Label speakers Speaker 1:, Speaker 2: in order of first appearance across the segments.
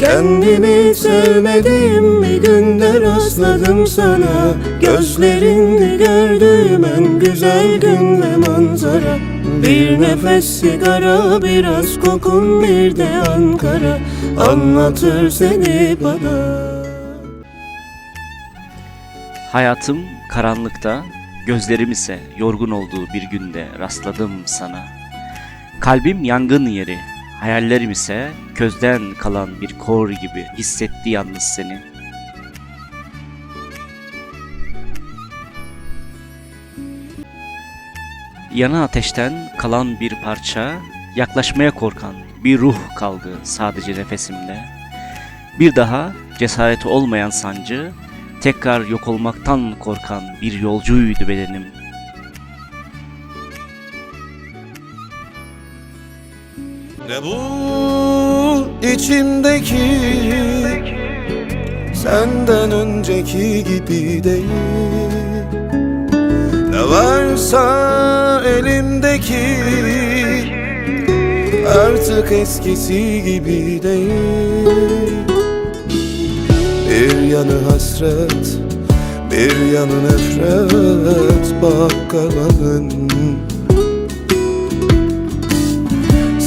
Speaker 1: Kendimi sevmedim bir günde rastladım sana. Gözlerini gördüğüm en güzel gün ve manzara. Bir nefes sigara biraz kokun bir de Ankara. Anlatır seni bana.
Speaker 2: Hayatım karanlıkta, gözlerim ise yorgun olduğu bir günde rastladım sana. Kalbim yangın yeri, hayallerim ise közden kalan bir kor gibi hissetti yalnız seni. Yana ateşten kalan bir parça, yaklaşmaya korkan bir ruh kaldı sadece nefesimde. Bir daha cesareti olmayan sancı, tekrar yok olmaktan korkan bir yolcuydu bedenim.
Speaker 1: Ne bu içimdeki Senden önceki gibi değil. Ne varsa elimdeki Artık eskisi gibi değil. Bir yanı hasret Bir yanı nefret Bak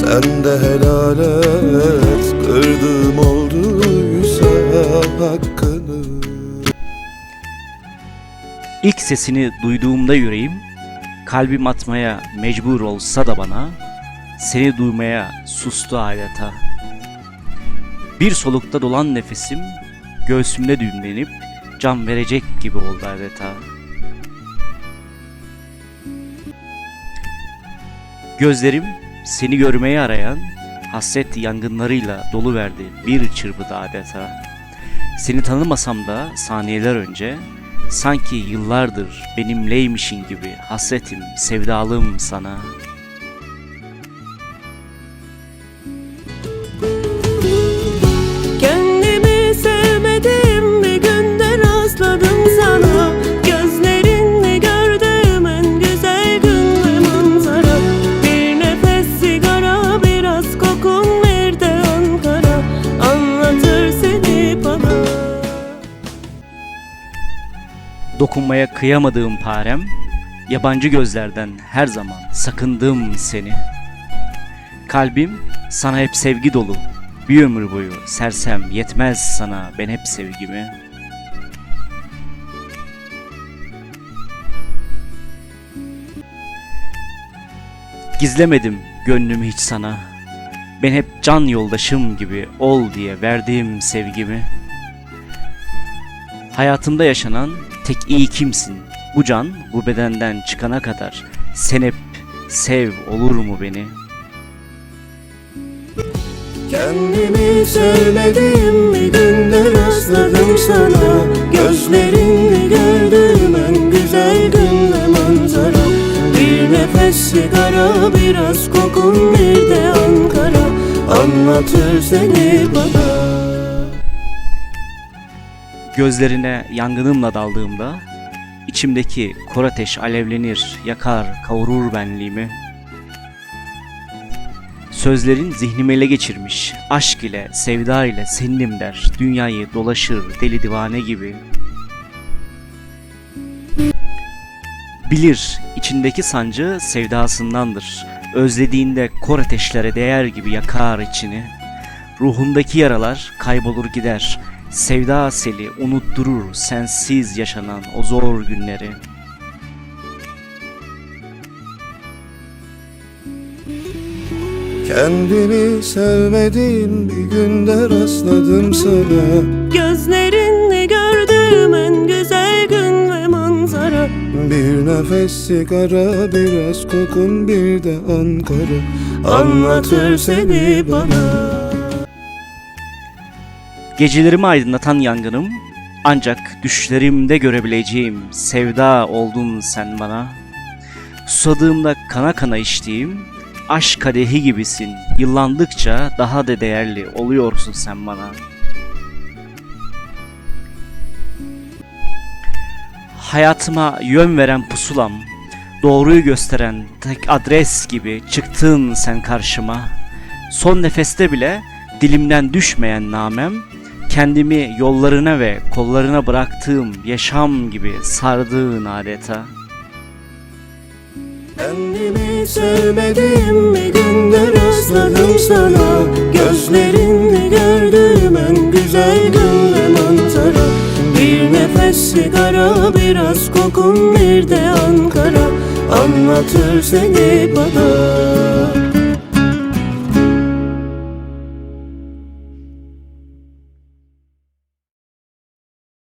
Speaker 1: Sen de helal et Kırdığım olduysa hakkını
Speaker 2: İlk sesini duyduğumda yüreğim, kalbim atmaya mecbur olsa da bana, seni duymaya sustu adeta. Bir solukta dolan nefesim, göğsümde düğümlenip can verecek gibi oldu adeta. Gözlerim seni görmeyi arayan hasret yangınlarıyla dolu verdi bir çırpıda adeta. Seni tanımasam da saniyeler önce sanki yıllardır benimleymişin gibi hasretim, sevdalım sana. Dokunmaya kıyamadığım parem, yabancı gözlerden her zaman sakındım seni. Kalbim sana hep sevgi dolu, bir ömür boyu sersem yetmez sana ben hep sevgimi. Gizlemedim gönlümü hiç sana. Ben hep can yoldaşım gibi ol diye verdiğim sevgimi. Hayatımda yaşanan tek iyi kimsin? Bu can bu bedenden çıkana kadar sen hep sev olur mu beni?
Speaker 1: Kendimi sevmedim bir günde rastladım sana Gözlerini gördüğüm en güzel gün ve manzara Bir nefes sigara biraz kokun bir de Ankara Anlatır seni bana
Speaker 2: Gözlerine yangınımla daldığımda içimdeki kor ateş alevlenir, yakar, kavurur benliğimi. Sözlerin zihnimi ele geçirmiş, aşk ile, sevda ile seninim der, dünyayı dolaşır deli divane gibi. Bilir içindeki sancı sevdasındandır. Özlediğinde kor ateşlere değer gibi yakar içini. Ruhundaki yaralar kaybolur gider. Sevda seli unutturur sensiz yaşanan o zor günleri.
Speaker 1: Kendimi sevmedim bir günde rastladım sana.
Speaker 3: Gözlerinle gördüğüm en güzel gün ve manzara.
Speaker 1: Bir nefes sigara biraz kokun bir de Ankara. Anlatır seni bana
Speaker 2: Gecelerimi aydınlatan yangınım ancak düşlerimde görebileceğim sevda oldun sen bana. Susadığımda kana kana içtiğim aşk kadehi gibisin. Yıllandıkça daha da değerli oluyorsun sen bana. Hayatıma yön veren pusulam, doğruyu gösteren tek adres gibi çıktın sen karşıma. Son nefeste bile dilimden düşmeyen namem, kendimi yollarına ve kollarına bıraktığım yaşam gibi sardığın adeta.
Speaker 3: Kendimi sevmedim bir günde rastladım sana. Gözlerini gördüm en güzel gün ve manzara. Bir nefes sigara biraz kokun bir de Ankara. Anlatır seni bana